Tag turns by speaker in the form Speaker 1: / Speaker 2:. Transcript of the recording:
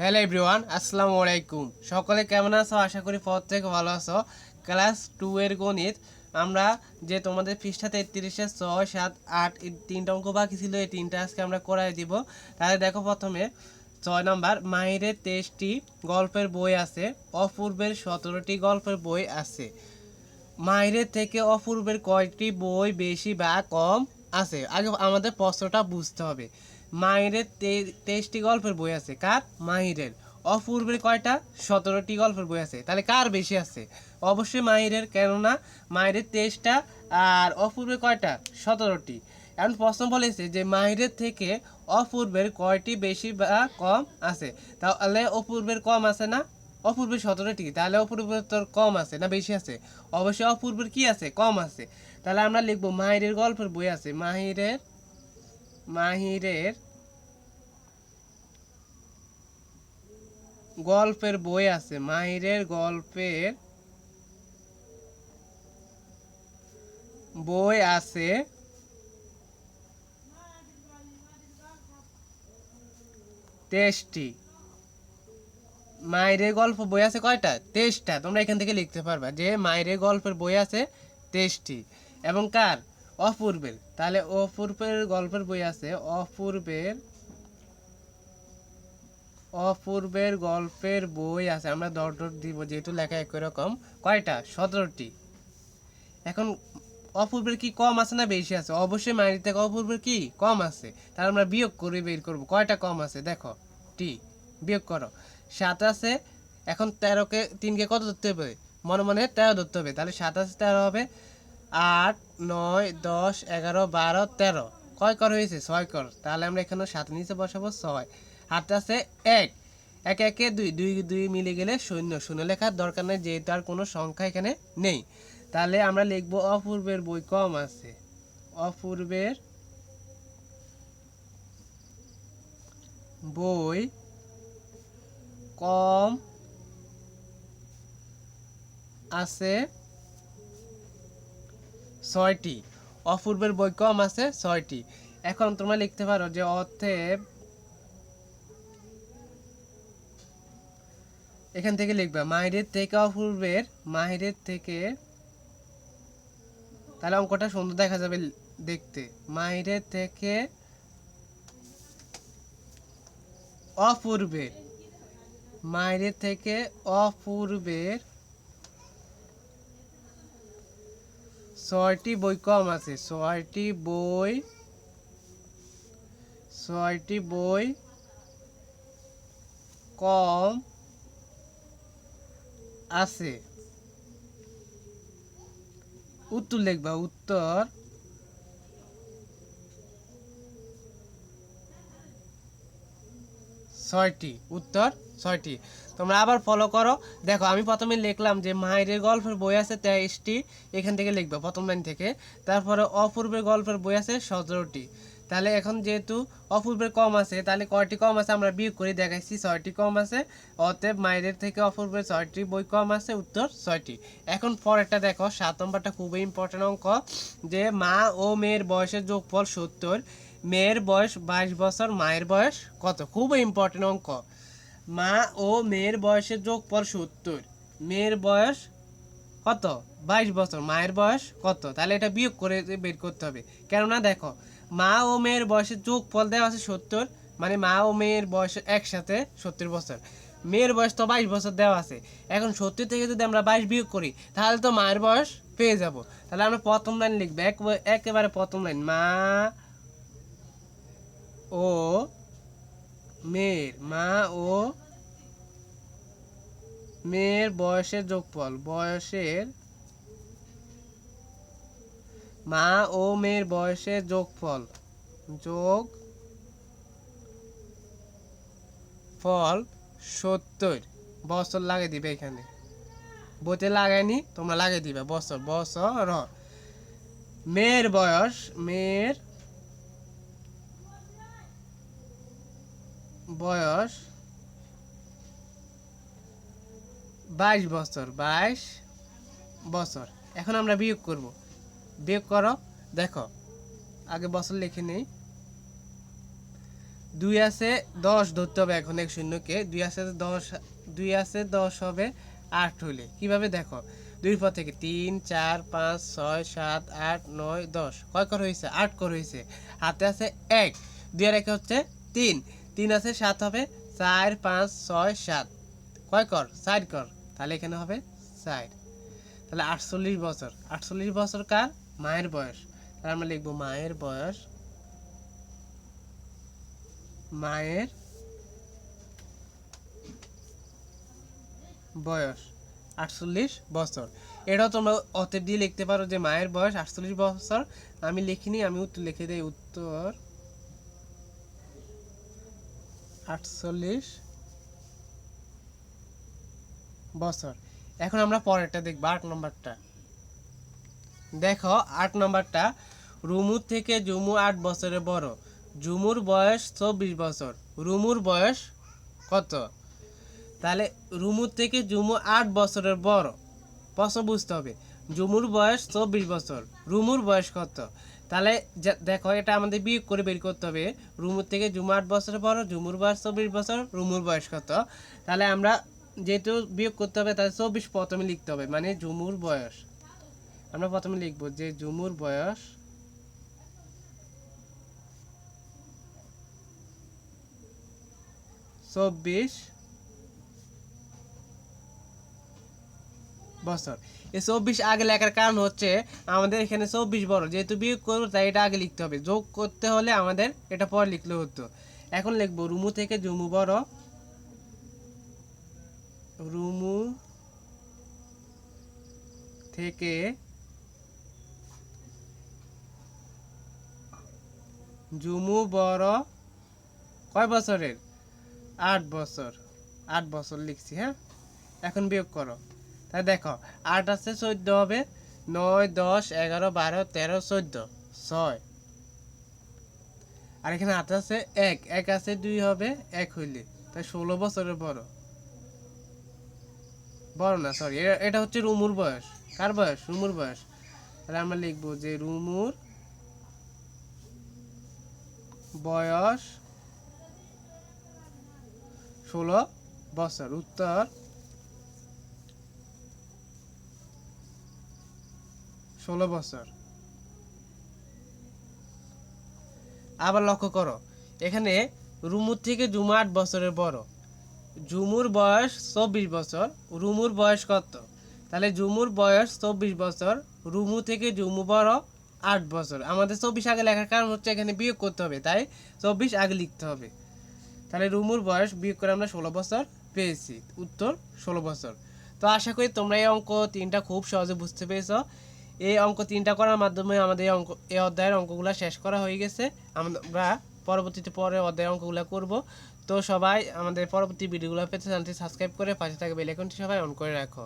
Speaker 1: Hello everyone আসসালামু আলাইকুম। সকলে কেমন আছো? আশা করি প্রত্যেক ভালো আছো। ক্লাস টু এর গণিত। আমরা যে তোমাদের পৃষ্ঠা তেত্রিশে ছয়, সাত, আট, এই তিনটা অঙ্ক বাকি ছিল, এই তিনটা আজকে আমরা করাই দিব। তাহলে দেখো প্রথমে, ছয় নম্বর মাহিরের তেইশটি গল্পের বই আছে, অপূর্বের সতেরোটি গল্পের বই আছে। মাহিরের থেকে অপূর্বের কয়টি বই বেশি বা কম আছে? আগে আমাদের প্রশ্নটা বুঝতে হবে। মাহিরের তেইশটি গল্পের বই আছে। কার? মাহিরের। অপূর্বের কয়টা? সতেরোটি গল্পের বই আছে। তাহলে কার বেশি আছে? অবশ্যই মাহিরের, কেননা মাহিরের তেইশটা আর অপূর্বের কয়টা? সতেরোটি। এখন প্রশ্ন বলেছে যে মাহিরের থেকে অপূর্বের কয়টি বেশি বা কম আছে? তাহলে অপূর্বের কম আছে না? অপূর্বের সতেরোটি। তাহলে অপূর্বের তোর কম আছে না বেশি আছে? অবশ্যই অপূর্বের কি আছে? কম আছে। তাহলে আমরা লিখব মাহিরের গল্পের বই আছে। মাহিরের মাহিরের গল্পের বই আছে। মাহিরের গল্পের বই আছে। তেইশটি। মায়ের গল্প বই আছে কয়টা? তেইশটা। তোমরা এখান থেকে লিখতে পারবা যে মায়ের গল্পের বই আছে তেইশটি। এবং কার? অপূর্বের। তাহলে অপূর্বের গল্পের বই আছে, অপূর্বের অপূর্বের গল্পের বই আছে। আমরা ডট ডট দিব, যেহেতু লেখা একই রকম। কয়টা? সতেরোটি। এখন অপূর্বের কি কম আছে না বেশি আছে? অবশ্যই মায়ের থেকে অপূর্বের কি কম আছে। তাহলে আমরা বিয়োগ করে বের করব। কয়টা কম আছে? দেখো, টি, বিয়োগ করো। সাত আছে, এখন তেরোকে তিনকে কত ধরতে হবে? মনে মনে তেরো ধরতে হবে। তাহলে সাত আছে, তেরো হবে। আট নয়, দশ, এগারো, বারো, তেরো। কয় কর হয়েছে? ছয় কর। তাহলে আমরা এখানে সাত নিচে বসাবো ছয়। হাত আছে এক। এক, একে দুই। দুই দুই মিলে গেলে শূন্য। শূন্য লেখার দরকার নেই, যেহেতু আর কোনো সংখ্যা এখানে নেই। তাহলে আমরা লিখব অপূর্বের বই কম আছে। অপূর্বের বই কম আছে ছয়টি। অপূর্বের বই কম আছে, ছয়টি। এখন তোমরা লিখতে পারো যে অতএব এখান থেকে লিখবে, মাহিরের থেকে অপূর্বের, মাহিরের থেকে তাহলে অঙ্কটা সুন্দর দেখা যাবে দেখতে। মাহিরের থেকে অপূর্বের, মাহিরের থেকে অপূর্বের ছয়টি বই কম আছে। ছয়টি বই ছয়টি বই কম আছে। উত্তর লিখবা উত্তর। ছয়টি, উত্তর ছয়টি। তোমরা আবার ফলো করো। দেখো, আমি প্রথমে লিখলাম যে, মায়ের গল্পের বই আছে তেইশটি, এখান থেকে লিখবে প্রথম লাইন থেকে। তারপরে অপূর্বের গল্পের বই আছে সতেরোটি। তাহলে এখন যেহেতু অপূর্বের কম আছে, তাহলে কয়টি কম আছে আমরা বিয়োগ করে দেখাইছি, ছয়টি কম আছে। অতএব মায়ের থেকে অপূর্বের ছয়টি বই কম আছে, উত্তর ছয়টি। এখন পরেরটা দেখো, সাত নম্বরটা খুবই ইম্পর্টেন্ট অঙ্ক, যে মা ও মেয়ের বয়সের যোগফল সত্তর। মেয়ের বয়স বাইশ বছর, মায়ের বয়স কত? খুবই ইম্পর্টেন্ট অঙ্ক। মা ও মেয়ের বয়সের যোগফল সত্তর। মেয়ের বয়স কত? বাইশ বছর, মায়ের বয়স কত? তাহলে এটা বিয়োগ করে বের করতে হবে। কেননা দেখো, মা ও মেয়ের বয়সের যোগফল দেওয়া আছে সত্তর মানে মা ও মেয়ের বয়স একসাথে সত্তর বছর। মেয়ের বয়স তো বাইশ বছর দেওয়া আছে। এখন সত্তর থেকে যদি আমরা বাইশ বিয়োগ করি, তাহলে তো মায়ের বয়স পেয়ে যাব। তাহলে আমরা প্রথম লাইন লিখব। এক- একেবারে প্রথম লাইন মা ও মেয়ের, মা ও মেয়ের বয়সের যোগফল, বয়সের মা ও মেয়ের বয়সের যোগফল, যোগ ফল সত্তর। বছর লাগিয়ে দিবে এখানে। বইতে লাগাইনি তোমরা লাগিয়ে দিবে। বছর বছর। মেয়ের বয়স, মেয়ের বয়স বাইশ বছর বাইশ বছর। এখন আমরা বিয়োগ করব। বিয়োগ করো, দেখো, আগে বছর লিখে নেই। দুই আছে দশ ধরতে হবে এখন এক শূন্যকে। দুই আছে দশ, দুই আছে দশ হবে আট হইলে কীভাবে দেখো? দুই পর থেকে তিন, চার, পাঁচ, ছয়, সাত, আট, নয়, দশ। কয় কর হয়েছে? আট কর হয়েছে। হাতে আছে এক। দুই আর এক হচ্ছে তিন। তিন আছে, সাত হবে। চার, পাঁচ, ছয়, সাত। কয় কর? চার কর। তাহলে এখানে হবে চার। তাহলে আটচল্লিশ বছর। আটচল্লিশ বছর কার? মায়ের বয়স। তাহলে আমরা লিখব মায়ের বয়স। মায়ের বয়স। আটচল্লিশ বছর। এটাও তোমরা অতএব দিয়ে লিখতে পারো যে মায়ের বয়স আটচল্লিশ বছর। আমি লিখিনি, আমি উত্তর লিখে দিই। উত্তর আটচল্লিশ বছর। এখন আমরা পরেরটা দেখব, আট নম্বরটা। দেখো, আট নম্বরটা, রুমুর থেকে জুমু আট বছরের বড়। জুমুর বয়স চব্বিশ বছর। রুমুর বয়স কত? তাহলে রুমুর থেকে জুমু আট বছরের বড়। প্রশ্ন বুঝতে হবে। জুমুর বয়স চব্বিশ বছর। রুমুর বয়স কত? তাহলে দেখো, এটা আমাদের বিয়োগ করে বের করতে হবে। রুমুর থেকে জুমু আট বছরের বড় জুমুর বয়স চব্বিশ বছর, রুমুর বয়স কত? তাহলে আমরা যেহেতু বিয়োগ করতে হবে, তাহলে চব্বিশ প্রথমে লিখতে হবে মানে জুমুর বয়স। আমরা প্রথমে লিখব যে জুমুর বয়স চব্বিশ বছর। এই চব্বিশ আগে লেখার কারণ হচ্ছে আমাদের এখানে চব্বিশ বড়। যেহেতু বিয়োগ করব, তাই এটা আগে লিখতে হবে। যোগ করতে হলে আমাদের এটা পরে লিখলে হতো। এখন লিখব রুমু থেকে জুমু বড়। রুমু থেকে জুমু বড় কয় বছরের? আট বছর। আট বছর লিখছি হ্যাঁ? এখন বিয়োগ করো। তাই দেখো, আট আছে চোদ্দ হবে, নয়, দশ, এগারো, বারো, তেরো, চোদ্দ, ছয়। আর এখানে আট আছে এক এক আছে দুই হবে, এক হইলে। তাই ষোলো বছরের বড়। বড় না সরি এটা হচ্ছে রুমুর বয়স। কার বয়স? রুমুর বয়স। তাহলে আমরা লিখব যে রুমুর বয়স ষোলো বছর। উত্তর ষোলো বছর। আবার লক্ষ্য করো, এখানে রুমুর থেকে জুমু আট বছরের বড়। জুমুর বয়স চব্বিশ বছর, রুমুর বয়স কত? তাহলে জুমুর বয়স চব্বিশ বছর, রুমু থেকে জুমু বড় আট বছর। আমাদের চব্বিশ আগে লেখার কারণ হচ্ছে এখানে বিয়োগ করতে হবে, তাই চব্বিশ আগে লিখতে হবে। তাহলে রুমুর বয়স বিয়োগ করে আমরা ষোলো বছর পেয়েছি, উত্তর ষোলো বছর। তো আশা করি তোমরা এই অঙ্ক তিনটা খুব সহজে বুঝতে পেরেছ। এই অঙ্ক তিনটা করার মাধ্যমে আমাদের অঙ্ক, এই অধ্যায়ের অঙ্কগুলো শেষ করা হয়ে গেছে। আমরা পরবর্তীতে পরে অধ্যায়ের অঙ্কগুলো করব। তো সবাই আমাদের পরবর্তী ভিডিওগুলো পেতে চ্যানেলটি সাবস্ক্রাইব করে পাশে থাকা বেল আইকনটি সবাই অন করে রাখো।